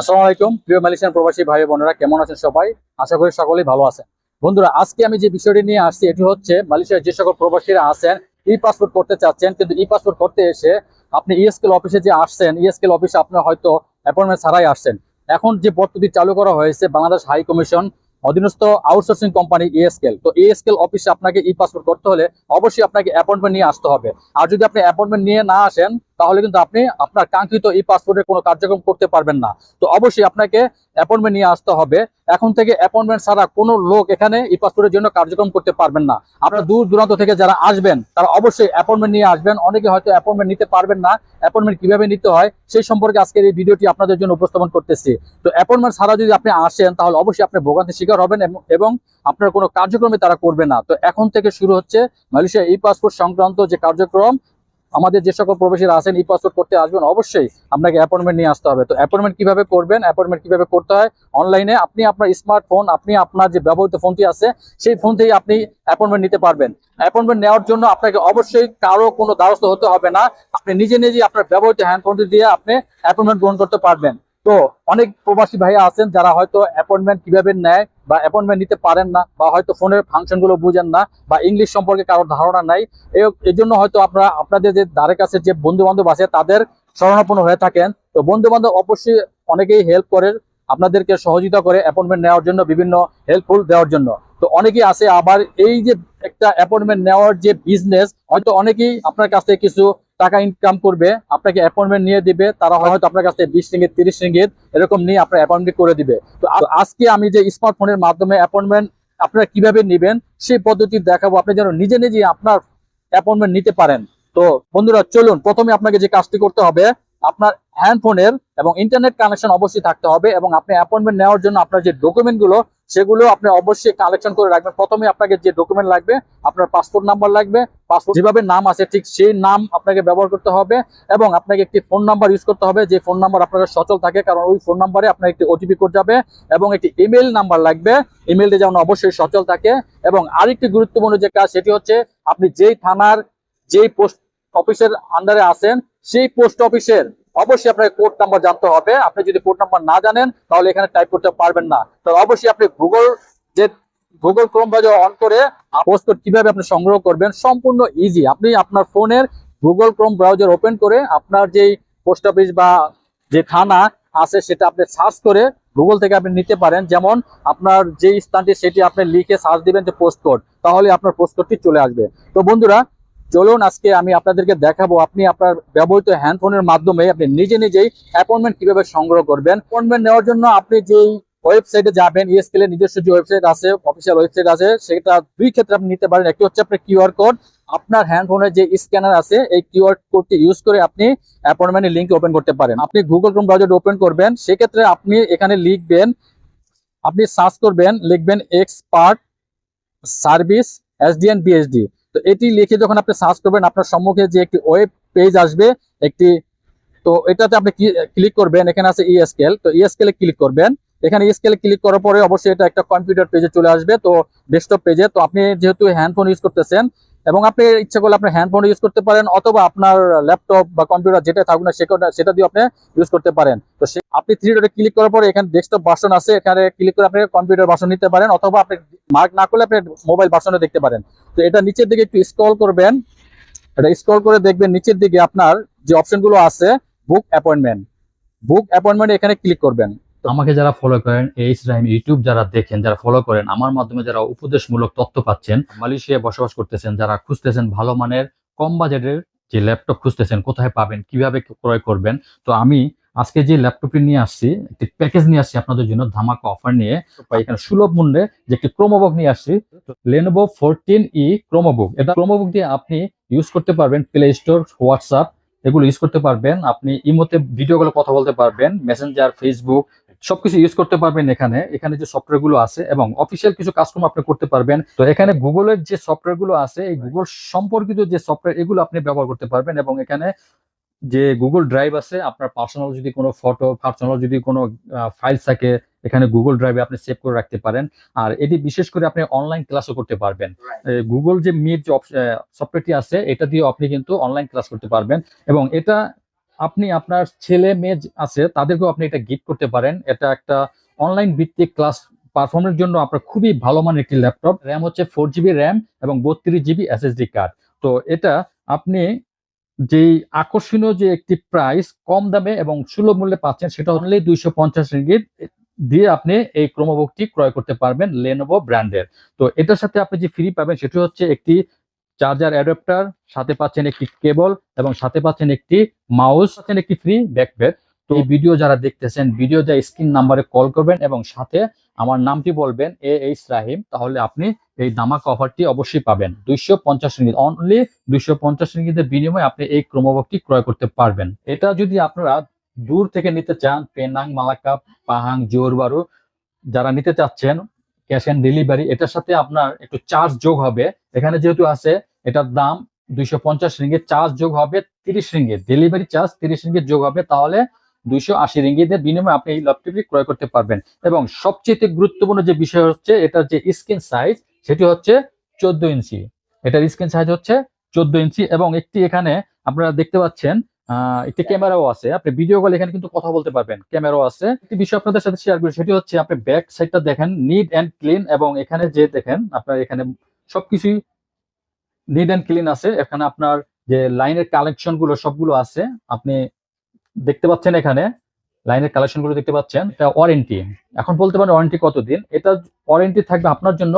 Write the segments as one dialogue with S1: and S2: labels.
S1: আসসালামু আলাইকুম। প্রিয় মালয়েশিয়ান প্রবাসী ভাই বোনেরা, কেমন আছেন সবাই? আশা করি সকলেই ভালো আছেন। বন্ধুরা, আজকে আমি যে বিষয়টি নিয়ে আসছি, এটি হচ্ছে মালয়েশিয়ার যে সকল প্রবাসীরা আছেন ই পাসপোর্ট করতে চাচ্ছেন, কিন্তু ই পাসপোর্ট করতে এসে আপনি ইএসকেল অফিসে যে আসছেন ইএসকেল অফিসে আপনার হয়তো অ্যাপয়েন্টমেন্ট ছাড়াই আসছেন। এখন যে পদ্ধতি চালু করা হয়েছে, বাংলাদেশ হাই কমিশন অধীনস্থ আউটসোর্সিং কোম্পানি ইএসকেল তো ইএসকেল অফিসে আপনাকে ই পাসপোর্ট করতে হলে অবশ্যই আপনাকে অ্যাপয়েন্টমেন্ট নিয়ে আসতে হবে। আর যদি আপনি অ্যাপয়েন্টমেন্ট নিয়ে না আসেন, তাহলে কিন্তু আপনি আপনার কাঙ্ক্ষিত ই পাসপোর্টের কোনো কার্যক্রম করতে পারবেন না। তো অবশ্যই আপনাকে অ্যাপয়েন্টমেন্ট নিয়ে আসতে হবে। এখন থেকে অ্যাপয়েন্টমেন্ট ছাড়া কোনো লোক এখানে ই পাসপোর্টের জন্য কার্যক্রম করতে পারবেন না। আপনারা দূর দূরান্ত থেকে যারা আসবেন, তারা অবশ্যই অ্যাপয়েন্টমেন্ট নিয়ে আসবেন। অনেকে হয়তো অ্যাপয়েন্টমেন্ট নিতে পারবেন না। অ্যাপয়েন্টমেন্ট কীভাবে নিতে হয়, সেই সম্পর্কে আজকের এই ভিডিওটি আপনাদের জন্য উপস্থাপন করতেছি। তো অ্যাপয়েন্টমেন্ট ছাড়া যদি আপনি আসেন, তাহলে অবশ্যই আপনি ভোগান্তির শিকার হবেন এবং- আপনার কোনো কার্যক্রমে তারা করবে না। তো এখন থেকে শুরু হচ্ছে মালয়েশিয়া ই পাসপোর্ট সংক্রান্ত যে কার্যক্রম, আমাদের যে সকল প্রবাসীরা আছেন ই পাসপোর্ট করতে আসবেন, অবশ্যই আপনাকে অ্যাপয়েন্টমেন্ট নিয়ে আসতে হবে। তো অ্যাপয়েন্টমেন্ট কীভাবে করবেন অ্যাপয়েন্টমেন্ট কীভাবে করতে হয় অনলাইনে আপনি আপনার স্মার্টফোন আপনি আপনার যে ব্যবহৃত ফোনটি আছে, সেই ফোন থেকে আপনি অ্যাপয়েন্টমেন্ট নিতে পারবেন। অ্যাপয়েন্টমেন্ট নেওয়ার জন্য আপনাকে অবশ্যই কারও কোনো দ্বারস্থ হতে হবে না। আপনি নিজে নিজে আপনার ব্যবহৃত হ্যান্ড ফোনটি দিয়ে আপনি অ্যাপয়েন্টমেন্ট গ্রহণ করতে পারবেন। তো অনেক প্রবাসী ভাইয়া আছেন যারা হয়তো অ্যাপয়েন্টমেন্ট কীভাবে নেয় বা অ্যাপয়েন্টমেন্ট নিতে পারেন না বা হয়তো ফোনের ফাংশনগুলো বুঝেন না বা ইংলিশ সম্পর্কে কারোর ধারণা নাই এই জন্য হয়তো আপনারা, আপনাদের যে দ্বারের কাছে যে বন্ধু বান্ধব আছে তাদের শরণাপন্ন হয়ে থাকেন। তো বন্ধু বান্ধব অবশ্যই অনেকেই হেল্প করে আপনাদেরকে সহযোগিতা করে অ্যাপয়েন্টমেন্ট নেওয়ার জন্য, বিভিন্ন হেল্পফুল দেওয়ার জন্য। তো অনেকেই আছে, আবার এই যে একটা অ্যাপয়েন্টমেন্ট নেওয়ার যে বিজনেস হয়তো অনেকেই আপনার কাছ থেকে কিছু টাকা ইনকাম করবে, আপনাকে অ্যাপয়েন্টমেন্ট নিয়ে দিবে, তারা হয়তো আপনার কাছে বিশ রিঙ্গিত তিরিশ রিঙ্গিত এরকম নিয়ে আপনার অ্যাপয়েন্টমেন্ট করে দিবে। তো আজকে আমি যে স্মার্টফোনের মাধ্যমে অ্যাপয়েন্টমেন্ট আপনারা কীভাবে নেবেন, সেই পদ্ধতি দেখাবো। আপনি যেন নিজে নিজে আপনার অ্যাপয়েন্টমেন্ট নিতে পারেন। তো বন্ধুরা, চলুন, প্রথমে আপনাকে যে কাজটি করতে হবে আপনার হ্যান্ডফোনের এবং ইন্টারনেট কানেকশন অবশ্যই থাকতে হবে এবং আপনি অ্যাপয়েন্টমেন্ট নেওয়ার জন্য আপনার যে ডকুমেন্টগুলো, সেগুলো আপনি অবশ্যই কালেকশন করে রাখবেন। প্রথমে আপনাকে যে ডকুমেন্ট লাগবে, আপনার পাসপোর্ট নাম্বার লাগবে পাসপোর্ট যেভাবে নাম আছে ঠিক সেই নাম আপনাকে ব্যবহার করতে হবে এবং আপনাকে একটি ফোন নাম্বার ইউজ করতে হবে। যে ফোন নাম্বার আপনার সচল থাকে, কারণ ওই ফোন নাম্বারে আপনার একটি ওটিপি কোড যাবে এবং একটি ইমেল নাম্বার লাগবে। ইমেলটি যেমন অবশ্যই সচল থাকে এবং আরেকটি গুরুত্বপূর্ণ যে কাজ, সেটি হচ্ছে আপনি যেই থানার, যেই পোস্ট অফিসের আন্ডারে আছেন সেই পোস্ট অফিসের অবশ্যই আপনাকে কোড নাম্বার জানতে হবে। আপনি যদি কোড নাম্বার না জানেন, তাহলে এখানে টাইপ করতে পারবেন না। তো অবশ্যই আপনি গুগল যে গুগল ক্রোম ব্রাউজার অন করে পোস্ট কোড কীভাবে আপনি সংগ্রহ করবেন, সম্পূর্ণ ইজি আপনি আপনার ফোনের গুগল ক্রোম ব্রাউজার ওপেন করে আপনার যেই পোস্ট অফিস বা যে থানা আছে সেটা আপনি সার্চ করে গুগল থেকে আপনি নিতে পারেন। যেমন আপনার যে স্থানটি সেটি আপনি লিখে সার্চ দিবেন যে পোস্ট কোড তাহলে আপনার পোস্ট কোডটি চলে আসবে। তো বন্ধুরা চলুন আজকে আমি আপনাদেরকে দেখাবো, আপনি আপনার ব্যবহৃত হ্যান্ডফোনের মাধ্যমে আপনি নিজে নিজেই অ্যাপয়েন্টমেন্ট কীভাবে সংগ্রহ করবেন। অ্যাপয়েন্টমেন্ট নেওয়ার জন্য আপনি যেই ওয়েবসাইটে যাবেন ইএসকেল এর নিজস্ব যে ওয়েবসাইট আছে অফিসিয়াল ওয়েবসাইট আছে, সেটা দুই ক্ষেত্রে আপনি নিতে পারেন। একটি হচ্ছে আপনার কিউআর কোড আপনার হ্যান্ডফোনের যে স্ক্যানার আছে, এই কিউআর কোডটি ইউজ করে আপনি অ্যাপয়েন্টমেন্টের লিঙ্ক ওপেন করতে পারেন। আপনি গুগল ক্রোম ব্রাউজার ওপেন করবেন, সেক্ষেত্রে আপনি এখানে লিখবেন, আপনি সার্চ করবেন, লিখবেন এক্সপার্ট সার্ভিস এসডিএন বিএসডি তো এটি লিখে যখন আপনি সার্চ করবেন, আপনার সম্মুখে যে একটি ওয়েব পেজ আসবে, একটি, তো এটাতে আপনি ক্লিক করবেন, এখানে আছে ইএসকেল তো ইএসকেলে ক্লিক করবেন। এখানে ইএসকেলে ক্লিক করার পরে অবশ্যই এটা একটা কম্পিউটার পেজে চলে আসবে, তো ডেস্কটপ পেজে তো আপনি যেহেতু হ্যান্ডফোন ইউজ করতেছেন এবং আপনি ইচ্ছা করলে আপনার হ্যান্ডফোন ইউজ করতে পারেন, অথবা আপনার ল্যাপটপ বা কম্পিউটার যেটা থাকুক না সেটা দিয়ে আপনি ইউজ করতে পারেন। তো সে- আপনি থ্রি ডটে ক্লিক করার পরে এখানে ডেস্কটপ ভার্সন আছে, এখানে ক্লিক করে আপনি কম্পিউটার ভার্সন নিতে পারেন, অথবা আপনি মার্ক না করলে আপনি মোবাইল ভার্সনে দেখতে পারেন। তো এটা নিচের দিকে একটু স্ক্রল করবেন। এটা স্ক্রল করে দেখবেন নিচের দিকে আপনার যে অপশনগুলো আছে বুক অ্যাপয়েন্টমেন্ট বুক অ্যাপয়েন্টমেন্ট এখানে ক্লিক করবেন।
S2: আমাকে যারা ফলো করেন এইচ রাইম ইউটিউব যারা দেখেন, যারা ফলো করেন, আমার মাধ্যমে যারা উপদেশমূলক তথ্য পাচ্ছেন, মালয়েশিয়ায় বসবাস করতেছেন, যারা খুঁজতেছেন ভালো মানের কম বাজেটের যে ল্যাপটপ খুঁজতেছেন, কোথায় পাবেন, কীভাবে ক্রয় করবেন, তো আমি আজকে যে ল্যাপটপটি নিয়ে আসছি, একটি প্যাকেজ নিয়ে আসছি আপনাদের জন্য, ধামাকা অফার নিয়ে এখানে সুলভ মূল্যে যে একটি ক্রোমোবুক নিয়ে আসছি লেনোভো ফোরটিন ই ক্রোমোবুক এটা ক্রোমোবুক দিয়ে আপনি ইউজ করতে পারবেন প্লে স্টোর হোয়াটসঅ্যাপ এগুলো ইউজ করতে পারবেন, আপনি ইমোতে ভিডিও কলে কথা বলতে পারবেন মেসেঞ্জার ফেসবুক সবকিছু ইউজ করতে পারবেন এখানে। এখানে যে সফটওয়্যারগুলো আছে এবং অফিসিয়াল কিছু কাস্টম আপনি করতে পারবেন। তো এখানে গুগলের যে সফটওয়্যারগুলো আছে এই গুগল সম্পর্কিত যে সফটওয়্যার এগুলো আপনি ব্যবহার করতে পারবেন এবং এখানে যে গুগল ড্রাইভ আছে আপনার পার্সোনাল যদি কোনো ফটো পার্সোনাল যদি কোনো ফাইল থাকে এখানে গুগল ড্রাইভে আপনি সেভ করে রাখতে পারেন। আর এটি বিশেষ করে আপনি অনলাইন ক্লাসও করতে পারবেন। গুগল যে মিট যে সফটওয়্যারটি আছে এটা দিয়ে আপনি কিন্তু অনলাইন ক্লাস করতে পারবেন। এবং এটা আপনি আপনার ছেলে, মেয়ে যে আছে, তাদেরকেও আপনি এটা গিফট করতে পারেন। এটা একটা অনলাইন ভিত্তিক ক্লাস পারফর্মের জন্য আপনার খুবই ভালো মানের একটি ল্যাপটপ র্যাম হচ্ছে ফোর জিবি র্যাম এবং বত্রিশ জিবি এসএসডি কার্ড তো এটা আপনি যেই আকর্ষণীয় যে একটি প্রাইস কম দামে এবং সুলভ মূল্যে পাচ্ছেন, সেটা হলে দুইশো পঞ্চাশ রিঙ্গিত দিয়ে আপনি এই ক্রোমোবুকটি ক্রয় করতে পারবেন লেনোভো ব্র্যান্ডের তো এটার সাথে আপনি যে ফ্রি পাবেন, সেটি হচ্ছে একটি চার্জার অ্যাডাপ্টার, সাথে পাচ্ছেন একটি কেবল এবং সাথে পাচ্ছেন একটি মাউস, পাচ্ছেন একটি ফ্রি ব্যাকপ্যাক তো এই ভিডিও যারা দেখতেছেন ভিডিও যা স্ক্রিন নাম্বারে কল করবেন এবং সাথে আমার নামটি বলবেন এ এইচ রাহিম, তাহলে আপনি এই দামাক অফারটি অবশ্যই পাবেন। দুইশো পঞ্চাশ রিঙ্গিত অনলি দুইশো পঞ্চাশ রিঙ্গিতের বিনিময়ে আপনি এই ক্রোমোবকটি ক্রয় করতে পারবেন। এটা যদি আপনারা দূর থেকে নিতে চান পেনাং মালাকাপ পাহাং জোরবারু যারা নিতে চাচ্ছেন ক্যাশ অ্যান্ড ডেলিভারি, এটার সাথে আপনার একটু চার্জ যোগ হবে। এখানে যেহেতু আছে, এটার দাম দুইশো পঞ্চাশ রিঙ্গিত, চার্জ যোগ হবে তিরিশ রিঙ্গিত, ডেলিভারি চার্জ তিরিশ রিঙ্গিত যোগ হবে, তাহলে দুইশো আশি রিঙ্গিতের বিনিময়ে আপনি এই ল্যাপটপটি ক্রয় করতে পারবেন। এবং সবচেয়ে গুরুত্বপূর্ণ যে বিষয় হচ্ছে, এটার যে স্ক্রিন সাইজ, সেটি হচ্ছে চোদ্দ ইঞ্চি। এটার স্ক্রিন সাইজ হচ্ছে চোদ্দ ইঞ্চি এবং একটি এখানে আপনারা দেখতে পাচ্ছেন একটি ক্যামেরাও আছে। আপনি ভিডিও কল এখানে কিন্তু কথা বলতে পারবেন। ক্যামেরাও আছে। একটি বিষয় আপনাদের সাথে শেয়ার করি সেটি হচ্ছে আপনি ব্যাক সাইডটা দেখেন নিট অ্যান্ড ক্লিন এবং এখানে যে দেখেন আপনার এখানে সবকিছুই নিট অ্যান্ড ক্লিন আছে। এখানে আপনার যে লাইনের কালেকশনগুলো সবগুলো আছে। আপনি দেখতে পাচ্ছেন এখানে লাইনের কালেকশনগুলো দেখতে পাচ্ছেন। এটা ওয়ারেন্টি এখন বলতে পারেন ওয়ারেন্টি কতদিন? এটা ওয়ারেন্টি থাকবে আপনার জন্য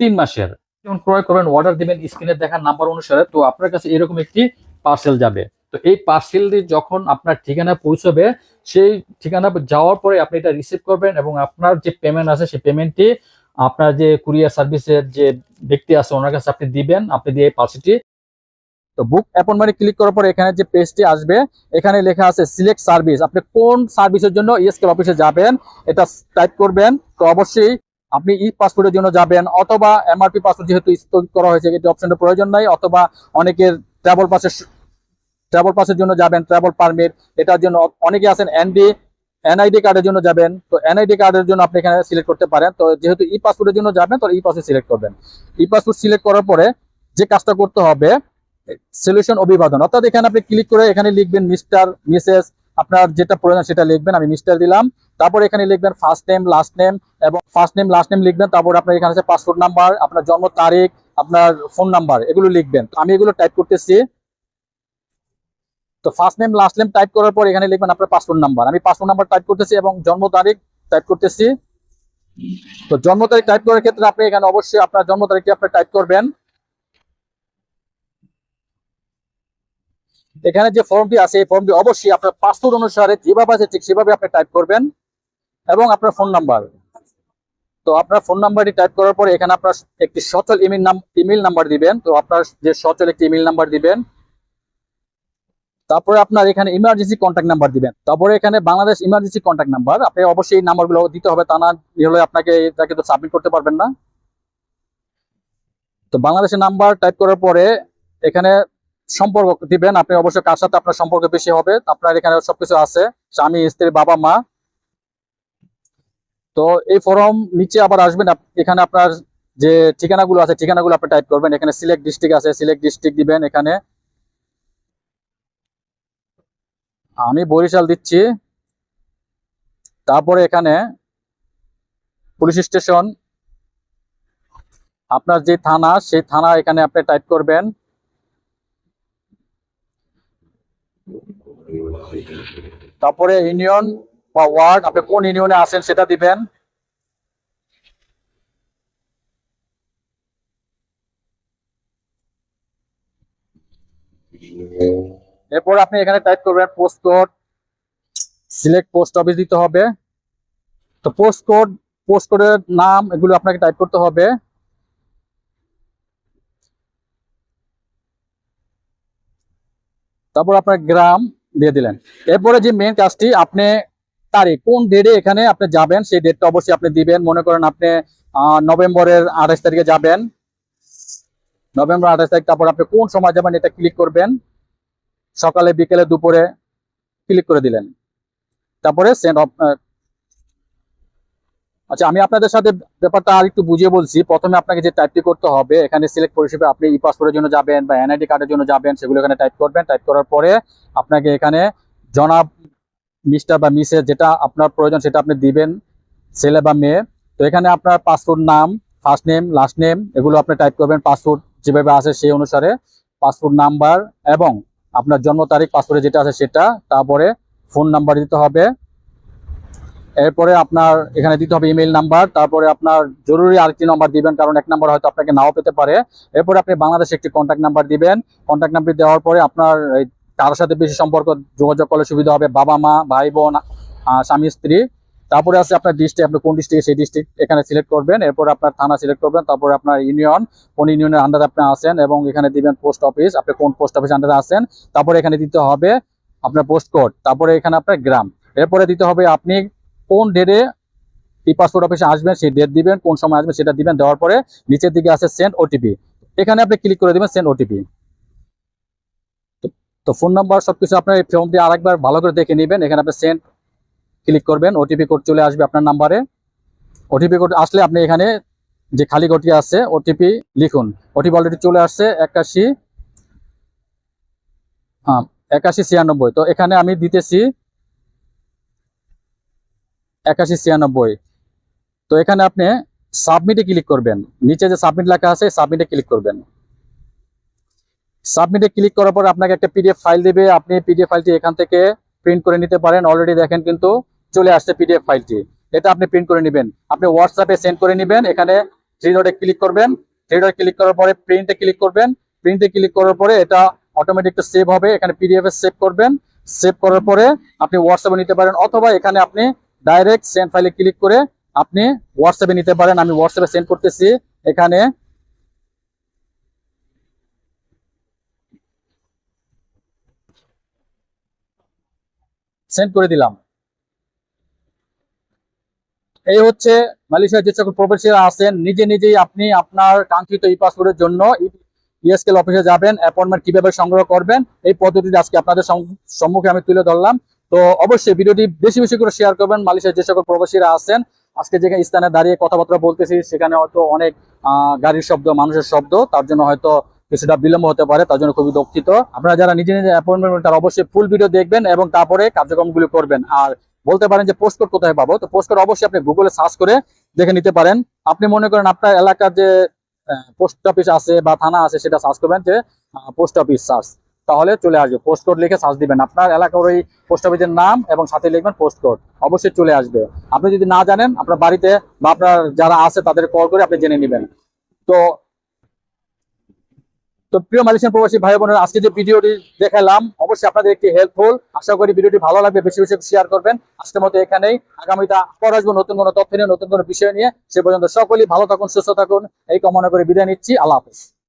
S2: তিন মাসের। যখন ক্রয় করবেন অর্ডার দিবেন স্ক্রিনে দেখার নাম্বার অনুসারে তো আপনার কাছে এরকম একটি পার্সেল যাবে। তো এই পার্সেলটি যখন আপনার ঠিকানা পৌঁছবে, সেই ঠিকানা যাওয়ার পরে আপনি এটা রিসিভ করবেন এবং আপনার যে পেমেন্ট আছে, সেই পেমেন্টটি আপনার যে কুরিয়ার সার্ভিসের যে ব্যক্তি আছে, ওনার কাছে আপনি দিবেন, আপনি দিয়ে এই পার্সেলটি
S1: তো বুক অ্যাপয়েন্টমেন্টে ক্লিক করার পর এখানে যে পেজটি আসবে, এখানে লেখা আছে সিলেক্ট সার্ভিস আপনি কোন সার্ভিসের জন্য ইএসকে অফিসে যাবেন, এটা টাইপ করবেন, তো অবশ্যই আপনি ই পাসপোর্টের জন্য যাবেন, অথবা এমআরপি পাসপোর্ট যেহেতু স্থগিত করা হয়েছে, এটি অপশনের প্রয়োজন নাই, অথবা অনেকের ট্রাভেল পাসের ট্রাভেল পাসের জন্য যাবেন ট্রাভেল পারমিট এটার জন্য অনেকে আছেন এনডি এনআইডি কার্ডের জন্য যাবেন। তো এনআইডি কার্ডের জন্য আপনি এখানে সিলেক্ট করতে পারেন। তো যেহেতু ই পাসপোর্টের জন্য যাবেন, তো ই পাসপোর্ট সিলেক্ট করবেন। ই পাসপোর্ট সিলেক্ট করার পরে যে কাজটা করতে হবে সলিউশন অভিবাদন। অর্থাৎ এখানে আপনি ক্লিক করে এখানে লিখবেন মিস্টার মিসেস আপনার যেটা প্রয়োজন সেটা লিখবেন, আমি মিস্টার দিলাম। তারপর এখানে লিখবেন ফার্স্ট নেম লাস্ট নেম এবং ফার্স্ট নেম লাস্ট নেম লিখবেন, তারপর আপনার এখানে আছে পাসপোর্ট নাম্বার আপনার জন্ম তারিখ, আপনার ফোন নাম্বার এগুলো লিখবেন। আমি এগুলো টাইপ করতেছি। তো first name last name type করার পর এখানে লিখবেন আপনার পাসপোর্ট নাম্বার আমি পাসপোর্ট নাম্বার টাইপ করতেছি এবং জন্ম তারিখ টাইপ করতেছি। তো জন্ম তারিখ টাইপ করার ক্ষেত্রে আপনি এখানে অবশ্যই আপনার জন্ম তারিখটি আপনি টাইপ করবেন। এখানে যে ফর্মটি আছে, এই ফর্মটি অবশ্যই আপনার পাসপোর্ট অনুসারে যেভাবে আছে ঠিক সেভাবে আপনি টাইপ করবেন এবং আপনার ফোন নাম্বার তো আপনার ফোন নাম্বারটি টাইপ করার পর এখানে আপনার একটি সচল ইমেল নাম ইমেল নাম্বার দিবেন। তো আপনার যে সচল একটি ইমেল নাম্বার দিবেন তারপরে আপনার এখানে ইমার্জেন্সি কন্ট্যাক্ট নাম্বার দিবেন। তারপরে এখানে বাংলাদেশ ইমার্জেন্সি কন্ট্যাক্ট নাম্বার আপনি অবশ্যই এই নাম্বারগুলো দিতে হবে, তা না হলে আপনাকে এটা কিন্তু সাবমিট করতে পারবেন না। তো বাংলাদেশের নাম্বার টাইপ করার পরে এখানে সম্পর্ক দিবেন। আপনি অবশ্যই কার সাথে আপনার সম্পর্ক বেশি হবে, আপনার এখানে সবকিছু আছে। স্বামী, স্ত্রী, বাবা, মা। তো এই ফর্ম নিচে আবার আসবেন। এখানে আপনার যে ঠিকানাগুলো আছে, ঠিকানাগুলো আপনি টাইপ করবেন। এখানে সিলেক্ট ডিস্ট্রিক্ট আছে সিলেক্ট ডিস্ট্রিক্ট দিবেন এখানে। আমি বরিশাল দিচ্ছি। তারপরে এখানে পুলিশ স্টেশন। আপনার যে থানা, সেই থানা এখানে আপনি টাইপ করবেন। তারপরে ইউনিয়ন বা ওয়ার্ড, আপনি কোন ইউনিয়নে আছেন সেটা দিবেন। এরপর আপনি এখানে টাইপ করবেন post code select post office দিতে হবে। তো পোস্ট কোড পোস্ট কোডের নাম এগুলো আপনাকে টাইপ করতে হবে। তারপর আপনার গ্রাম দিয়ে দিলেন। এরপরে যে মেন কাজটি, আপনি তারিখ, কোন ডেটে এখানে আপনি যাবেন, সেই ডেটটা অবশ্যই আপনি দিবেন। মনে করেন আপনি নভেম্বরের আঠাশ তারিখে যাবেন। নভেম্বর আঠাশ তারিখ, তারপর আপনি কোন সময় যাবেন এটা ক্লিক করবেন। সকালে, বিকেলে, দুপুরে ক্লিক করে দিলেন। তারপরে সেন্ড আচ্ছা আমি আপনাদের সাথে ব্যাপারটা আর একটু বুঝিয়ে বলছি। প্রথমে আপনাকে যে টাইপটি করতে হবে, এখানে সিলেক্ট হিসেবে আপনি ই পাসপোর্টের জন্য যাবেন বা এনআইডি কার্ডের জন্য যাবেন, সেগুলো এখানে টাইপ করবেন। টাইপ করার পরে আপনাকে এখানে জনাব মিস্টার বা মিসেস যেটা আপনার প্রয়োজন সেটা আপনি দিবেন, ছেলে বা মেয়ে। তো এখানে আপনার পাসপোর্ট নাম ফার্স্ট নেম লাস্ট নেম এগুলো আপনি টাইপ করবেন। পাসপোর্ট যেভাবে আছে সেই অনুসারে পাসপোর্ট নাম্বার এবং আপনার জন্ম তারিখ, পাসপোর্টে যেটা আছে সেটা, তারপরে ফোন নাম্বার দিতে হবে। এরপরে আপনার এখানে দিতে হবে ইমেল নাম্বার, তারপরে আপনার জরুরি আরেকটি নাম্বার দিবেন, কারণ এক নাম্বার হয়তো আপনাকে নাও পেতে পারে। এরপরে আপনি বাংলাদেশে একটি কন্ট্যাক্ট নাম্বার দিবেন। কন্ট্যাক্ট নাম্বার দেওয়ার পরে আপনার কারোর সাথে বেশি সম্পর্ক, যোগাযোগ করলে সুবিধা হবে। বাবা মা ভাই বোন স্বামী স্ত্রী তারপরে আছে আপনার ডিস্ট্রিক্ট আপনি কোন ডিস্ট্রিক্ট সেই ডিস্ট্রিক্ট এখানে সিলেক্ট করবেন, এরপর আপনার থানা সিলেক্ট করবেন, তারপরে আপনার ইউনিয়ন কোন ইউনিয়নের আন্ডারে আপনি আছেন এবং এখানে দিবেন পোস্ট অফিস আপনি কোন পোস্ট অফিস আন্ডারে আছেন, তারপরে এখানে দিতে হবে আপনার পোস্ট কোড তারপরে এখানে আপনার গ্রাম, এরপরে দিতে হবে আপনি কোন ডেটে ই পাসপোর্ট অফিসে আসবেন, সেই ডেট দিবেন, কোন সময় আসবেন সেটা দিবেন, দেওয়ার পরে নিচের দিকে আছে সেন্ড ওটিপি এখানে আপনি ক্লিক করে দিবেন সেন্ড ওটিপি তো ফোন নাম্বার সবকিছু আপনার এই ফর্মটি আরেকবার ভালো করে দেখে নেবেন, এখানে আপনি সেন্ড ক্লিক করবেন ওটিপি কোড চলে আসবে আপনার নাম্বারে। ওটিপি কোড আসলে আপনি এখানে যে খালি কোডটি আছে ওটিপি লিখুন। ওটিপি অলরেডি চলে আসছে একাশি হ্যাঁ একাশি ছিয়ানব্বই। তো এখানে আমি দিতেছি একাশি ছিয়ানব্বই। তো এখানে আপনি সাবমিটে ক্লিক করবেন। নিচে যে সাবমিট লেখা আছে সাবমিটে ক্লিক করবেন। সাবমিটে ক্লিক করার পর আপনাকে একটা পিডিএফ ফাইল দেবে। আপনি পিডিএফ ফাইলটি এখান থেকে প্রিন্ট করে নিতে পারেন। অলরেডি দেখেন কিন্তু চলে আসছে পিডিএফ ফাইলটি। এটা আপনি প্রিন্ট করে নেবেন। আপনি হোয়াটসঅ্যাপে সেন্ড করে নেবেন। এখানে থ্রি ডটে ক্লিক করবেন। থ্রি ডটে ক্লিক করার পরে প্রিন্টে ক্লিক করবেন। প্রিন্টে ক্লিক করার পরে এটা অটোমেটিক সেভ হবে। এখানে পিডিএফ এ সেভ করবেন। সেভ করার পরে আপনি হোয়াটসঅ্যাপে নিতে পারেন। অথবা এখানে আপনি ডাইরেক্ট সেন্ড ফাইলে ক্লিক করে আপনি হোয়াটসঅ্যাপে নিতে পারেন। আমি হোয়াটসঅ্যাপে সেন্ড করতেছি। এখানে সেন্ড করে দিলাম। এই হচ্ছে মালয়েশিয়ার যে সকল প্রবাসীরা আছেন, নিজে নিজেই আপনি আপনার কাঙ্ক্ষিত ই পাসপোর্টের জন্য ইএসকেল অফিসে যাবেন অ্যাপয়েন্টমেন্ট কীভাবে সংগ্রহ করবেন, এই পদ্ধতিটি আজকে আপনাদের সম্মুখে আমি তুলে ধরলাম। তো অবশ্যই ভিডিওটি বেশি বেশি করে শেয়ার করবেন, মালয়েশিয়ার যে সকল প্রবাসীরা আছেন। আজকে যেখানে স্থানে দাঁড়িয়ে কথাবার্তা বলতেছি, সেখানে হয়তো অনেক গাড়ির শব্দ, মানুষের শব্দ, তার জন্য হয়তো কিছুটা বিলম্ব হতে পারে, তার জন্য খুবই দুঃখিত। আপনারা যারা নিজে নিজে অ্যাপয়েন্টমেন্ট তারা অবশ্যই ফুল ভিডিও দেখবেন এবং তারপরে কার্যক্রমগুলো করবেন। আর বলতে পারেন যে পোস্ট কোড কোথায় পাবো? তো পোস্ট কোড অবশ্যই আপনি গুগলে সার্চ করে দেখে নিতে পারেন। আপনি মনে করেন আপনার এলাকার যে পোস্ট অফিস আছে বা থানা আছে, সেটা সার্চ করবেন যে পোস্ট অফিস সার্চ তাহলে চলে আসবে। পোস্ট কোড লিখে সার্চ দিবেন। আপনার এলাকার ওই পোস্ট অফিসের নাম এবং সাথে লিখবেন পোস্ট কোড অবশ্যই চলে আসবে। আপনি যদি না জানেন, আপনার বাড়িতে বা আপনার যারা আছে, তাদের কল করে আপনি জেনে নেবেন। তো তো প্রিয় মালয়েশিয়ান প্রবাসী ভাই বোনেরা, আজকে যে ভিডিওটি দেখালাম, অবশ্যই আপনাদের একটি হেল্পফুল আশা করি ভিডিওটি ভালো লাগবে, বেশি বেশি শেয়ার করবেন। আজকের মতো এখানেই। আগামীতে আবার আসব নতুন কোনো তথ্য নিয়ে, নতুন কোনো বিষয় নিয়ে। সে পর্যন্ত সকলেই ভালো থাকুন, সুস্থ থাকুন। এই কামনা করে বিদায় নিচ্ছি। আল্লাহ হাফেজ।